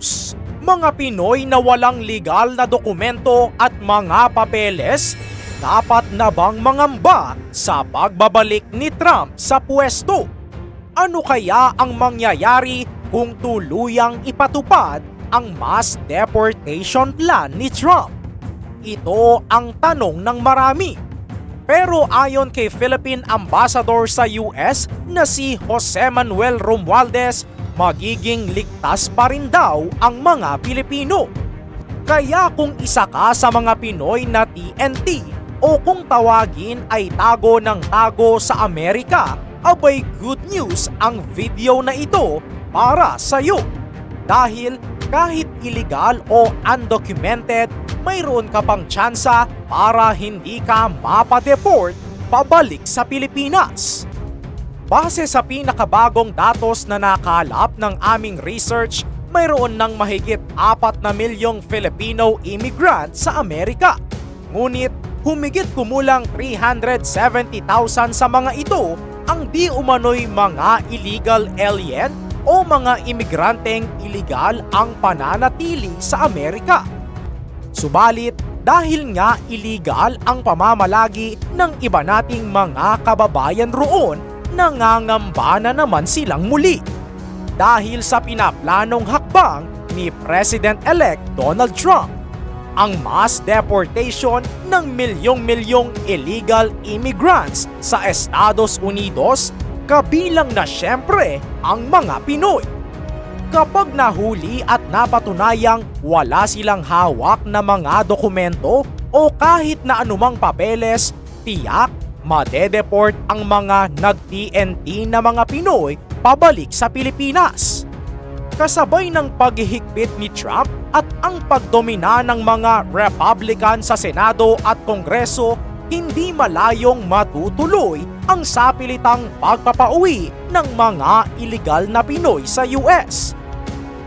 news. Mga Pinoy na walang legal na dokumento at mga papeles, dapat na bang mangamba sa pagbabalik ni Trump sa pwesto? Ano kaya ang mangyayari kung tuluyang ipatupad ang mass deportation plan ni Trump? Ito ang tanong ng marami. Pero ayon kay Philippine Ambassador sa US na si Jose Manuel Romualdez, magiging ligtas pa rin daw ang mga Pilipino. Kaya kung isa ka sa mga Pinoy na TNT o kung tawagin ay tago ng tago sa Amerika, abay good news ang video na ito para sa iyo. Dahil kahit illegal o undocumented, mayroon ka pang tsansa para hindi ka mapadeport pabalik sa Pilipinas. Base sa pinakabagong datos na nakalap ng aming research, mayroon ng mahigit 4 na milyong Filipino immigrant sa Amerika. Ngunit humigit kumulang 370,000 sa mga ito ang di umano'y mga illegal alien o mga imigranteng illegal ang pananatili sa Amerika. Subalit, dahil nga illegal ang pamamalagi ng iba nating mga kababayan roon, nangangamba na naman silang muli. Dahil sa pinaplanong hakbang ni President-elect Donald Trump, ang mass deportation ng milyong-milyong illegal immigrants sa Estados Unidos kabilang na siyempre ang mga Pinoy kapag nahuli at napatunayang wala silang hawak na mga dokumento o kahit na anumang papeles, tiyak madedeport ang mga nag-TNT na mga Pinoy pabalik sa Pilipinas. Kasabay ng paghihigpit ni Trump at ang pagdomina ng mga Republican sa Senado at Kongreso, hindi malayong matutuloy ang sapilitang pagpapauwi ng mga illegal na Pinoy sa US.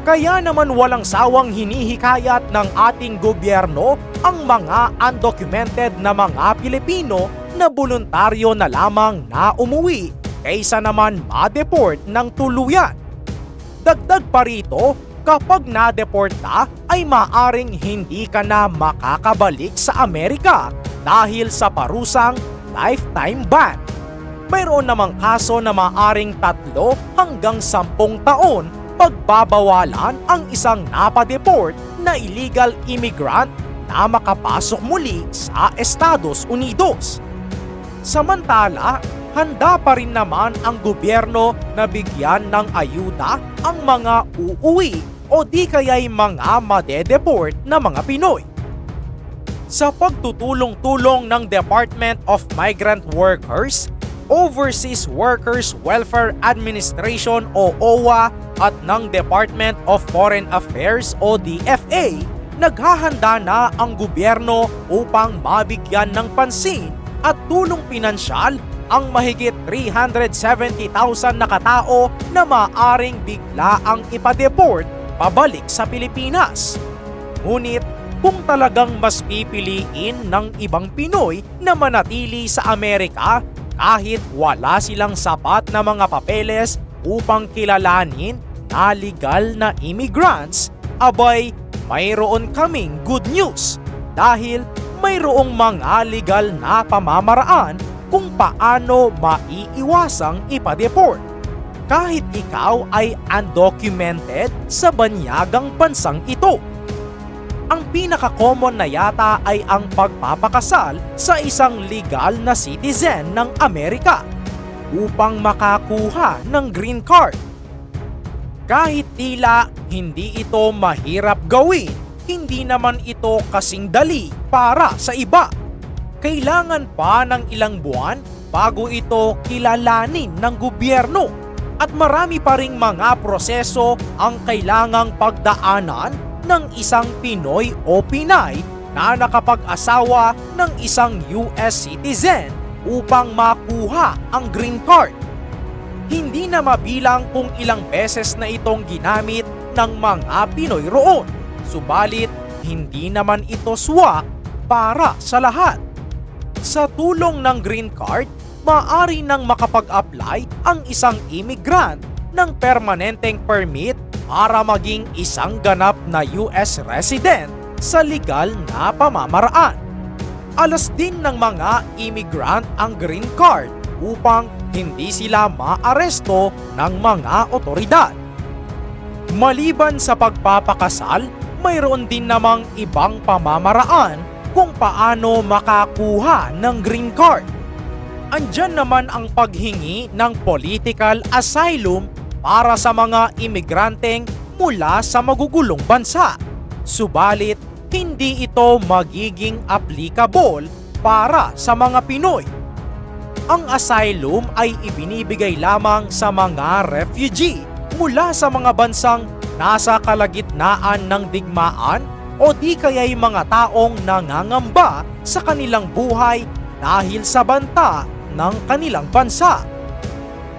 Kaya naman walang sawang hinihikayat ng ating gobyerno ang mga undocumented na mga Pilipino na voluntaryo na lamang na umuwi kaysa naman ma-deport ng tuluyan. Dagdag pa rito, kapag na-deport ka ay maaring hindi ka na makakabalik sa Amerika dahil sa parusang lifetime ban. Mayroon namang kaso na maaring tatlo hanggang sampung taon pagbabawalan ang isang napadeport na illegal immigrant na makapasok muli sa Estados Unidos. Samantala, handa pa rin naman ang gobyerno na bigyan ng ayuda ang mga uuwi o di kaya'y mga madedeport na mga Pinoy. Sa pagtutulong-tulong ng Department of Migrant Workers, Overseas Workers Welfare Administration o OWA at ng Department of Foreign Affairs o DFA, naghahanda na ang gobyerno upang mabigyan ng pansin at tulong pinansyal ang mahigit 370,000 na katao na maaring bigla ang ipadeport pabalik sa Pilipinas. Ngunit kung talagang mas pipiliin ng ibang Pinoy na manatili sa Amerika kahit wala silang sapat na mga papeles upang kilalanin na legal na immigrants, abay mayroon kaming good news dahil mayroong mga legal na pamamaraan kung paano maiiwasang ipadeport. Kahit ikaw ay undocumented sa banyagang bansang ito. Ang pinaka-common na yata ay ang pagpapakasal sa isang legal na citizen ng Amerika upang makakuha ng green card. Kahit tila hindi ito mahirap gawin, hindi naman ito kasing dali para sa iba. Kailangan pa ng ilang buwan bago ito kilalanin ng gobyerno at marami pa ring mga proseso ang kailangang pagdaanan ng isang Pinoy o Pinay na nakapag-asawa ng isang US citizen upang makuha ang green card. Hindi na mabilang kung ilang beses na itong ginamit ng mga Pinoy roon. Subalit, hindi naman ito swak para sa lahat. Sa tulong ng green card, maaari nang makapag-apply ang isang immigrant ng permanenteng permit para maging isang ganap na US resident sa legal na pamamaraan. Alas din ng mga immigrant ang green card upang hindi sila maaresto ng mga otoridad. Maliban sa pagpapakasal, mayroon din namang ibang pamamaraan kung paano makakuha ng green card. Andyan naman ang paghingi ng political asylum para sa mga imigranteng mula sa magugulong bansa. Subalit, hindi ito magiging applicable para sa mga Pinoy. Ang asylum ay ibinibigay lamang sa mga refugee mula sa mga bansang nasa kalagitnaan ng digmaan o di kaya'y mga taong nangangamba sa kanilang buhay dahil sa banta ng kanilang bansa.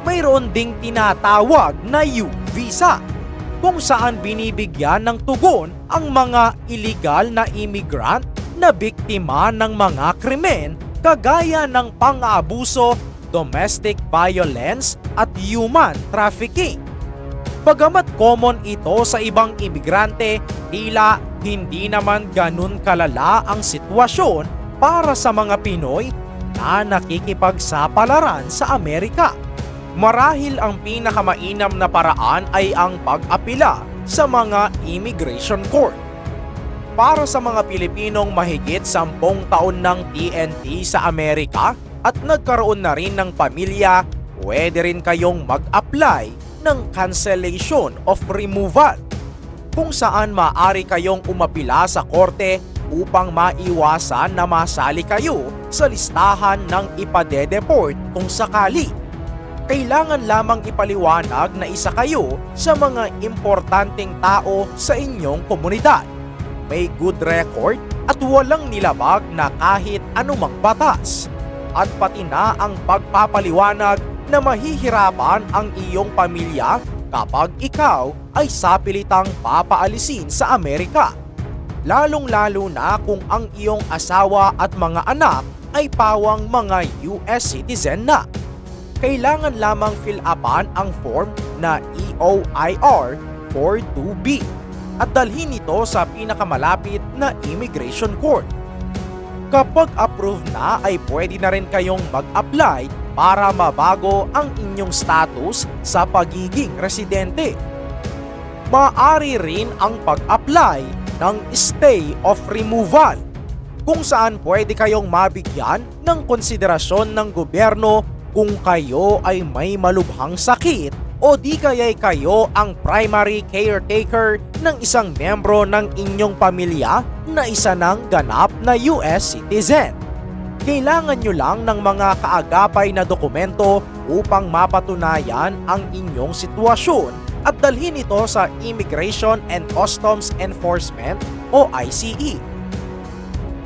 Mayroon ding tinatawag na U-Visa kung saan binibigyan ng tugon ang mga illegal na immigrant na biktima ng mga krimen kagaya ng pang-aabuso, domestic violence at human trafficking. Bagamat common ito sa ibang imigrante, tila hindi naman ganun kalala ang sitwasyon para sa mga Pinoy na nakikipagsapalaran sa Amerika. Marahil ang pinakamainam na paraan ay ang pag-apila sa mga immigration court. Para sa mga Pilipinong mahigit sampung taon ng TNT sa Amerika at nagkaroon na rin ng pamilya, pwede rin kayong mag-apply ng cancellation of removal kung saan maaari kayong umapila sa korte upang maiwasan na masali kayo sa listahan ng ipadedeport kung sakali. Kailangan lamang ipaliwanag na isa kayo sa mga importanteng tao sa inyong komunidad. May good record at walang nilabag na kahit anumang batas. At pati na ang pagpapaliwanag na mahihirapan ang iyong pamilya kapag ikaw ay sapilitang papaalisin sa Amerika. Lalong-lalo na kung ang iyong asawa at mga anak ay pawang mga US citizen na. Kailangan lamang fill upan ang form na EOIR 42B at dalhin ito sa pinakamalapit na immigration court. Kapag approved na ay pwede na rin kayong mag-apply para mabago ang inyong status sa pagiging residente. Maari rin ang pag-apply ng stay of removal kung saan pwede kayong mabigyan ng konsiderasyon ng gobyerno kung kayo ay may malubhang sakit o di kaya'y kayo ang primary caretaker ng isang membro ng inyong pamilya na isa ng ganap na US citizen. Kailangan nyo lang ng mga kaagapay na dokumento upang mapatunayan ang inyong sitwasyon at dalhin ito sa Immigration and Customs Enforcement o ICE.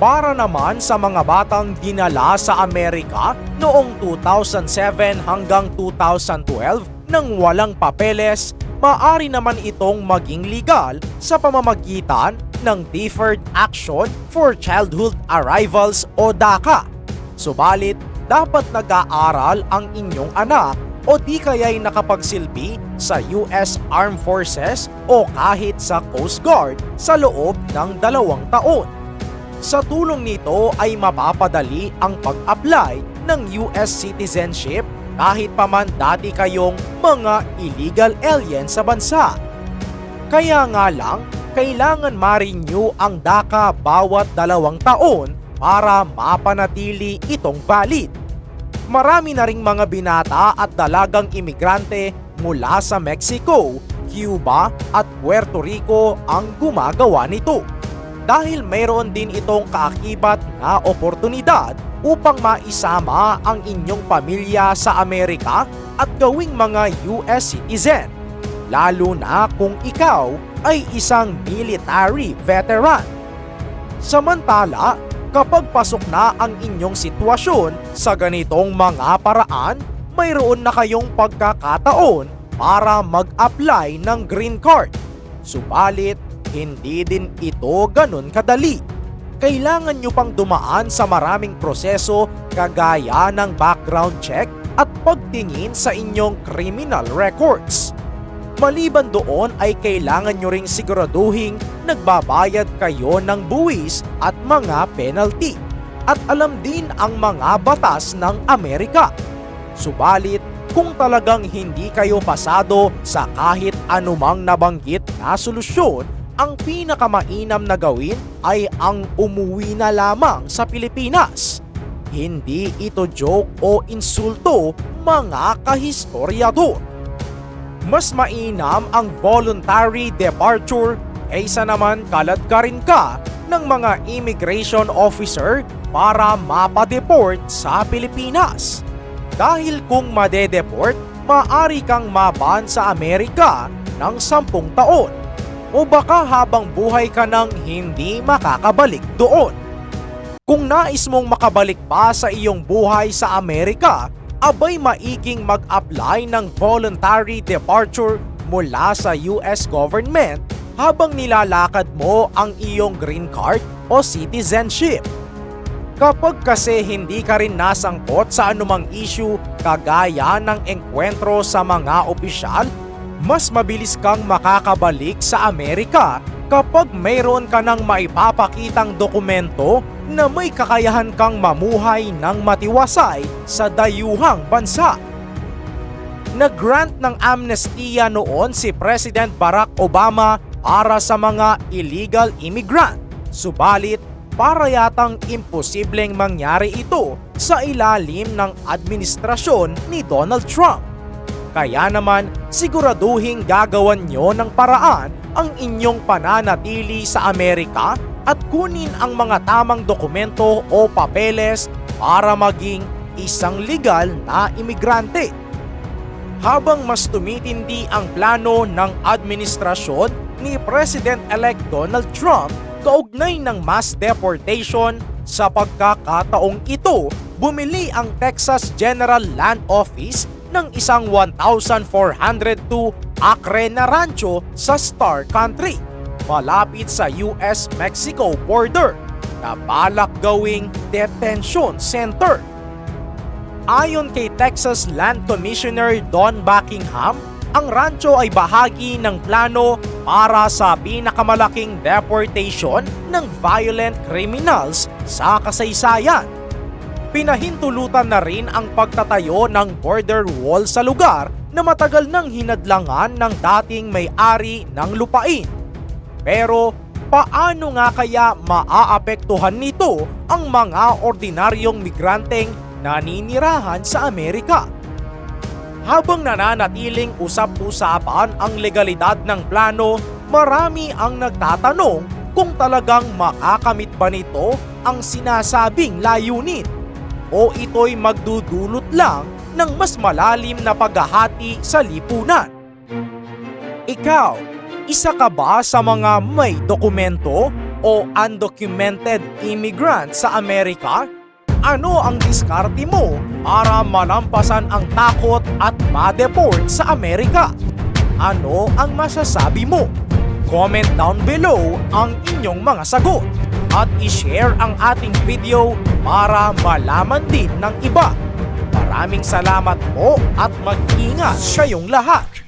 Para naman sa mga batang dinala sa Amerika noong 2007 hanggang 2012 nang walang papeles, maari naman itong maging legal sa pamamagitan ng Deferred Action for Childhood Arrivals o DACA. Subalit, dapat nag-aaral ang inyong anak o di kaya'y nakapagsilbi sa US Armed Forces o kahit sa Coast Guard sa loob ng dalawang taon. Sa tulong nito ay mapapadali ang pag-apply ng US citizenship kahit pa man dati kayong mga illegal alien sa bansa. Kaya nga lang, kailangan ma-renew ang DACA bawat dalawang taon para mapanatili itong valid. Marami na ring mga binata at dalagang imigrante mula sa Mexico, Cuba at Puerto Rico ang gumagawa nito. Dahil mayroon din itong kaakibat na oportunidad upang maisama ang inyong pamilya sa Amerika at gawing mga US citizen. Lalo na kung ikaw ay isang military veteran. Samantala, kapag pasok na ang inyong sitwasyon sa ganitong mga paraan, mayroon na kayong pagkakataon para mag-apply ng green card. Subalit, hindi din ito ganun kadali. Kailangan nyo pang dumaan sa maraming proseso kagaya ng background check at pagtingin sa inyong criminal records. Maliban doon ay kailangan nyo ring siguraduhing nagbabayad kayo ng buwis at mga penalty. At alam din ang mga batas ng Amerika. Subalit, kung talagang hindi kayo pasado sa kahit anumang nabanggit na solusyon, ang pinakamainam na gawin ay ang umuwi na lamang sa Pilipinas. Hindi ito joke o insulto mga kahistoryador. Mas mainam ang voluntary departure kaysa naman kalad ka rin ka ng mga immigration officer para mapadeport sa Pilipinas. Dahil kung madedeport, maari kang maban sa Amerika ng sampung taon o baka habang buhay ka nang hindi makakabalik doon. Kung nais mong makabalik pa sa iyong buhay sa Amerika, abay maiging mag-apply ng voluntary departure mula sa US government habang nilalakad mo ang iyong green card o citizenship. Kapag kasi hindi ka rin nasangkot sa anumang issue kagaya ng engkwentro sa mga opisyal, mas mabilis kang makakabalik sa Amerika kapag mayroon ka ng maipapakitang dokumento na may kakayahan kang mamuhay ng matiwasay sa dayuhang bansa. Nag-grant ng amnestiya noon si President Barack Obama para sa mga illegal immigrant. Subalit, para yatang imposibleng mangyari ito sa ilalim ng administrasyon ni Donald Trump. Kaya naman, siguraduhin gagawan nyo ng paraan ang inyong pananatili sa Amerika at kunin ang mga tamang dokumento o papeles para maging isang legal na imigrante. Habang mas tumitindi ang plano ng administrasyon ni President-elect Donald Trump kaugnay ng mass deportation sa pagkakataong ito, bumili ang Texas General Land Office ng isang 1,402 akre na rancho sa Star Country, malapit sa US-Mexico border, na balak gawing detention center. Ayon kay Texas Land Commissioner Don Buckingham, ang rancho ay bahagi ng plano para sa pinakamalaking deportation ng violent criminals sa kasaysayan. Pinahintulutan na rin ang pagtatayo ng border wall sa lugar na matagal nang hinadlangan ng dating may-ari ng lupain. Pero paano nga kaya maaapektuhan nito ang mga ordinaryong migranteng naninirahan sa Amerika? Habang nananatiling usap-usapan ang legalidad ng plano, marami ang nagtatanong kung talagang makakamit ba nito ang sinasabing layunin o ito'y magdudulot lang ng mas malalim na paghahati sa lipunan. Ikaw, isa ka ba sa mga may dokumento o undocumented immigrant sa Amerika? Ano ang diskarte mo para malampasan ang takot at ma-deport sa Amerika? Ano ang masasabi mo? Comment down below ang inyong mga sagot at i-share ang ating video para malaman din ng iba. Maraming salamat po at mag-ingat kayong lahat!